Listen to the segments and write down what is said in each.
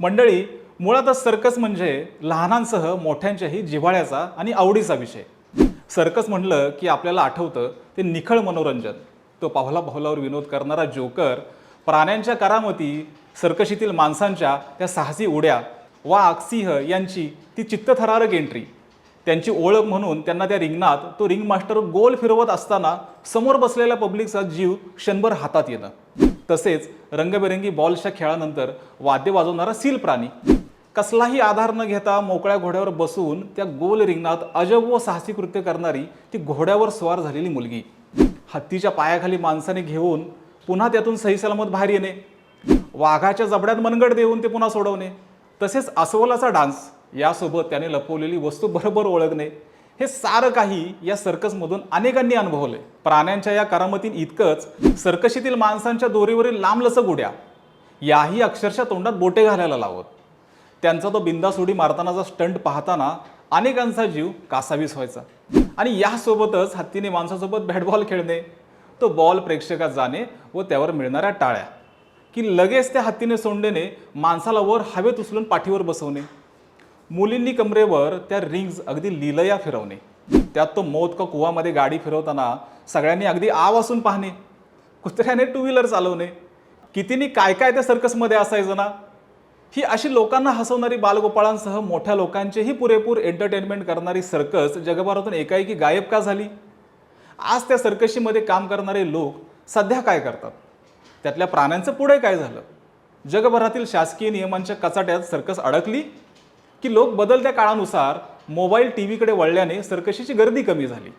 मंडळी मुळातच सर्कस म्हणजे लहानांसह मोठ्यांच्याही जिव्हाळ्याचा आणि आवडीचा विषय. सर्कस म्हणलं की आपल्याला आठवतं ते निखळ मनोरंजन. तो पावला पावलावर विनोद करणारा जोकर प्राण्यांच्या करामती सर्कशीतील माणसांच्या त्या साहसी उड्या वाघ सिंह यांची ती चित्तथरारक एंट्री त्यांची ओळख म्हणून त्यांना त्या रिंगणात तो रिंग मास्टर गोल फिरवत असताना समोर बसलेल्या पब्लिकचा जीव क्षणभर हातात येणं. तसेच रंगबेरंगी बॉल्सच्या खेळानंतर वाद्य वाजवणारा सील प्राणी. कसलाही आधार न घेता मोकळ्या घोड्यावर बसून त्या गोल रिंगणात अजब व साहसी कृत्य करणारी ती घोड्यावर स्वार झालेली मुलगी. हत्तीच्या पायाखाली माणसाने घेऊन पुन्हा त्यातून सही सलामत बाहेर येणे. वाघाच्या जबड्यात मनगड देऊन ते पुन्हा सोडवणे. तसेच अस्वलाचा डान्स यासोबत त्याने लपवलेली वस्तू बरोबर ओळखणे. हे सारं काही या सर्कसमधून अनेकांनी अनुभवले प्राण्यांच्या या करामतीन इतकंच सर्कशीतील माणसांच्या दोरीवरील लांबलचक उड्या याही अक्षरशः तोंडात बोटे घालायला लावत. त्यांचा तो बिंदास उडी मारतानाचा स्टंट पाहताना अनेकांचा जीव कासावीस व्हायचा. आणि यासोबतच हत्तीने माणसासोबत बॅटबॉल खेळणे तो बॉल प्रेक्षकात जाणे व त्यावर मिळणाऱ्या टाळ्या की लगेच त्या हत्तीने सोंडणे माणसाला वर हवेत उचलून पाठीवर बसवणे. मुलींनी कमरेवर त्या रिंग्ज अगदी लिलया फिरवणे. त्यात तो मौत का कुवामध्ये गाडी फिरवताना सगळ्यांनी अगदी आव असून पाहणे. कुत्र्याने टू व्हीलर चालवणे. कितीनी काय काय त्या सर्कसमध्ये असायचं ना? ही अशी लोकांना हसवणारी बालगोपाळांसह मोठ्या लोकांचेही पुरेपूर एंटरटेनमेंट करणारी सर्कस जगभरातून एकाएकी गायब का झाली? आज त्या सर्कशीमध्ये काम करणारे लोक सध्या काय करतात? त्यातल्या प्राण्यांचं पुढे काय झालं? जगभरातील शासकीय नियमांच्या कचाट्यात सर्कस अडकली? की लोक बदलत्या काळानुसार मोबाईल टी व्हीकडे वळल्याने सर्कशीची गर्दी कमी झाली.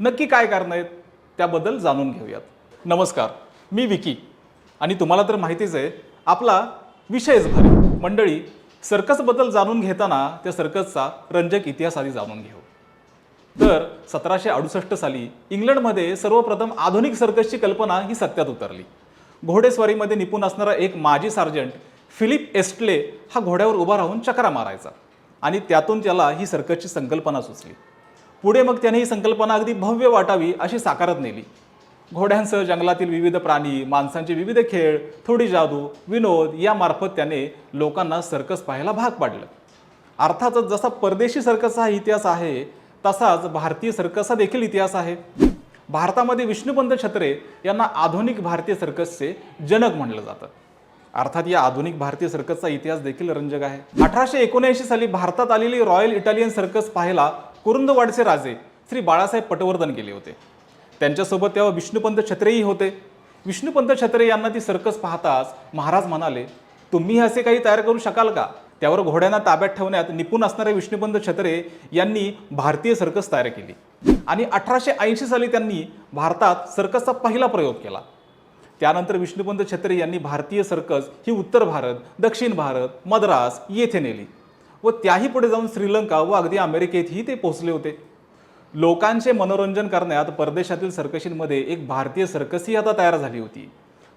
नक्की काय कारण आहेत? त्याबद्दल जाणून घेऊयात. नमस्कार मी विकी. आणि तुम्हाला तर माहितीच आहे आपला विषयच भारी. मंडळी सर्कसबद्दल जाणून घेताना त्या सर्कसचा रंजक इतिहास आधी जाणून घेऊ. तर सतराशे अडुसष्ट साली इंग्लंडमध्ये सर्वप्रथम आधुनिक सर्कसची कल्पना ही सत्यात उतरली. घोडेस्वारीमध्ये निपुण असणारा एक माजी सार्जंट फिलिप एस्टले हा घोड्यावर उभा राहून चक्रा मारायचा आणि त्यातून त्याला ही सर्कसची संकल्पना सुचली. पुढे मग त्याने ही संकल्पना अगदी भव्य वाटावी अशी साकारत नेली. घोड्यांसह जंगलातील विविध प्राणी माणसांचे विविध खेळ थोडी जादू विनोद यामार्फत त्याने लोकांना सर्कस पाहायला भाग पाडलं. अर्थातच जसा परदेशी सर्कसचा हा इतिहास आहे तसाच भारतीय सर्कसचा देखील इतिहास आहे. भारतामध्ये विष्णुपंत छत्रे यांना आधुनिक भारतीय सर्कसचे जनक म्हणलं जातं. अर्थात या आधुनिक भारतीय सर्कसचा इतिहास देखील रंजक आहे. अठराशे एकोणऐंशी साली भारतात आलेली रॉयल इटालियन सर्कस पाहायला कुरुंदवाडचे राजे श्री बाळासाहेब पटवर्धन गेले होते. त्यांच्यासोबत तेव्हा विष्णुपंत छत्रेही होते. विष्णुपंत छत्रे यांना ती सर्कस पाहताच महाराज म्हणाले तुम्ही असे काही तयार करू शकाल का? त्यावर घोड्यांना ताब्यात ठेवण्यात निपुण असणारे विष्णुपंत छत्रे यांनी भारतीय सर्कस तयार केली. आणि अठराशे ऐंशी साली त्यांनी भारतात सर्कसचा पहिला प्रयोग केला. त्यानंतर विष्णुपंत छत्री यांनी भारतीय सर्कस ही उत्तर भारत दक्षिण भारत मद्रास येथे नेली व त्याही पुढे जाऊन श्रीलंका व अगदी अमेरिकेतही ते पोहोचले होते. लोकांचे मनोरंजन करण्यात परदेशातील सर्कशींमध्ये एक भारतीय सर्कसही आता तयार झाली होती.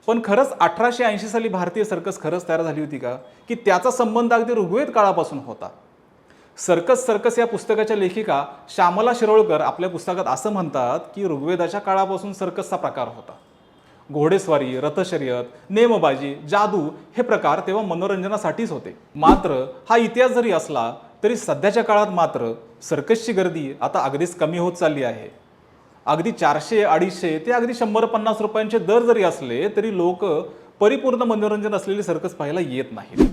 पण खरंच अठराशे ऐंशी साली भारतीय सर्कस खरंच तयार झाली होती का? की त्याचा संबंध अगदी ऋग्वेद काळापासून होता. सर्कस सर्कस या पुस्तकाच्या लेखिका श्यामला शिरोळकर आपल्या पुस्तकात असं म्हणतात की ऋग्वेदाच्या काळापासून सर्कसचा प्रकार होता. घोडेस्वारी रथशर्यत नेमबाजी जादू हे प्रकार तेव्हा मनोरंजनासाठीच होते. मात्र हा इतिहास जरी असला तरी सध्याच्या काळात मात्र सर्कसची गर्दी आता अगदीच कमी होत चालली आहे. अगदी चारशे अडीचशे ते अगदी शंभर पन्नास रुपयांचे दर जरी असले तरी लोक परिपूर्ण मनोरंजन असलेली सर्कस पाहायला येत नाहीत.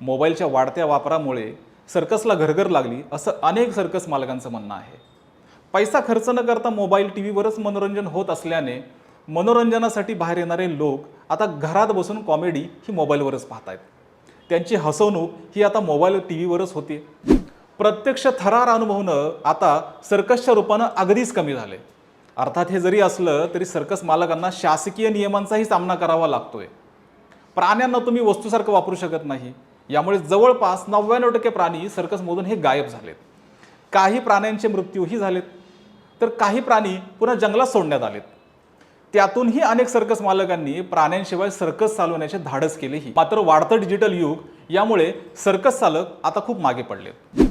मोबाईलच्या वाढत्या वापरामुळे सर्कसला घरघर लागली असं अनेक सर्कस मालकांचं म्हणणं आहे. पैसा खर्च न करता मोबाईल टी व्हीवरच मनोरंजन होत असल्याने मनोरंजनासाठी बाहेर येणारे लोक आता घरात बसून कॉमेडी ही मोबाईलवरच पाहत आहेत त्यांची हसवणूक ही आता मोबाईल टी व्हीवरच होते. प्रत्यक्ष थरार अनुभवणं आता सर्कसच्या रूपानं अगदीच कमी झाले अर्थात हे जरी असलं तरी सर्कस मालकांना शासकीय नियमांचाही सामना करावा लागतोय. प्राण्यांना तुम्ही वस्तूसारखं वापरू शकत नाही. यामुळे जवळपास नव्याण्णव टक्के प्राणी सर्कसमधून हे गायब झालेत. काही प्राण्यांचे मृत्यूही झालेत. तर काही प्राणी पुन्हा जंगलात सोडण्यात आलेत. त्यातूनही अनेक सर्कस मालकांनी प्राण्यांशिवाय सर्कस चालवण्याचे धाडस केलेही. मात्र वाढतं डिजिटल युग यामुळे सर्कस चालक आता खूप मागे पडलेत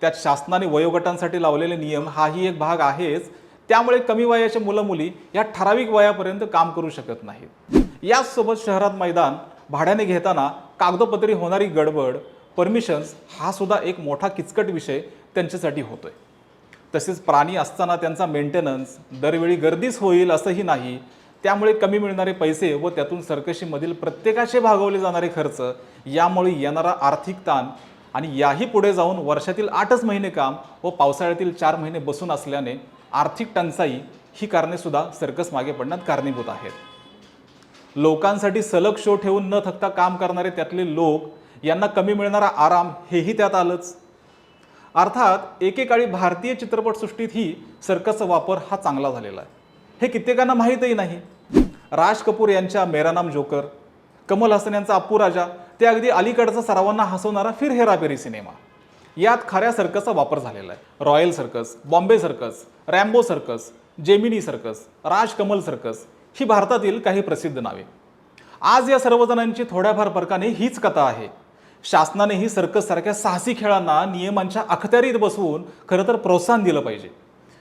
त्यात शासनाने वयोगटांसाठी लावलेले नियम हाही एक भाग आहेच. त्यामुळे कमी वयाचे मुलं मुली या ठराविक वयापर्यंत काम करू शकत नाहीत. याचसोबत शहरात मैदान भाड्याने घेताना कागदोपत्री होणारी गडबड परमिशन्स हा सुद्धा एक मोठा किचकट विषय त्यांच्यासाठी होतोय. तसेच प्राणी असताना त्यांचा मेंटेनन्स दरवेळी गर्दीच होईल असंही नाही. त्यामुळे कमी मिळणारे पैसे व त्यातून सर्कशीमधील प्रत्येकाचे भागवले जाणारे खर्च यामुळे येणारा आर्थिक ताण आणि याही पुढे जाऊन वर्षातील आठच महिने काम व पावसाळ्यातील चार महिने बसून असल्याने आर्थिक टंचाई ही कारणेसुद्धा सर्कस मागे पडण्यात कारणीभूत आहेत. लोकांसाठी सलग शो ठेवून न थकता काम करणारे त्यातले लोक यांना कमी मिळणारा आराम हेही त्यात आलंच. अर्थात एकेकाळी भारतीय चित्रपटसृष्टीत ही सर्कसचा वापर हा चांगला झालेला आहे. हे कित्येकांना माहीतही नाही. राज कपूर यांच्या मेरा नाम जोकर कमल हसन यांचा अप्पू राजा ते अगदी अलीकडचा सर्वांना हसवणारा फिर हेराफेरी सिनेमा. यात खऱ्या सर्कसचा वापर झालेला आहे. Royal circus Bombay circus Rambo circus Gemini circus Raj Kamal circus ही भारतातील काही प्रसिद्ध नावे. आज या सर्वजणांची थोड्याफार फरकाने हीच कथा आहे. शासनानेही सर्कससारख्या साहसी खेळांना नियमांच्या अखत्यारीत बसवून खरं तर प्रोत्साहन दिलं पाहिजे.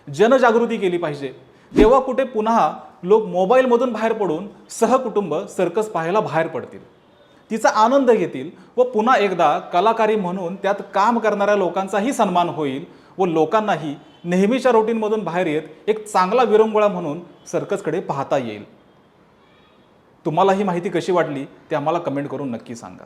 जनजागृती केली पाहिजे. तेव्हा कुठे पुन्हा लोक मोबाईलमधून बाहेर पडून सहकुटुंब सर्कस पाहायला बाहेर पडतील. तिचा आनंद घेतील व पुन्हा एकदा कलाकारी म्हणून त्यात काम करणाऱ्या लोकांचाही सन्मान होईल व लोकांनाही नेहमीच्या रुटीनमधून बाहेर येत एक चांगला विरंगुळा म्हणून सर्कसकडे पाहता येईल. तुम्हाला ही माहिती कशी वाटली ते आम्हाला कमेंट करून नक्की सांगा.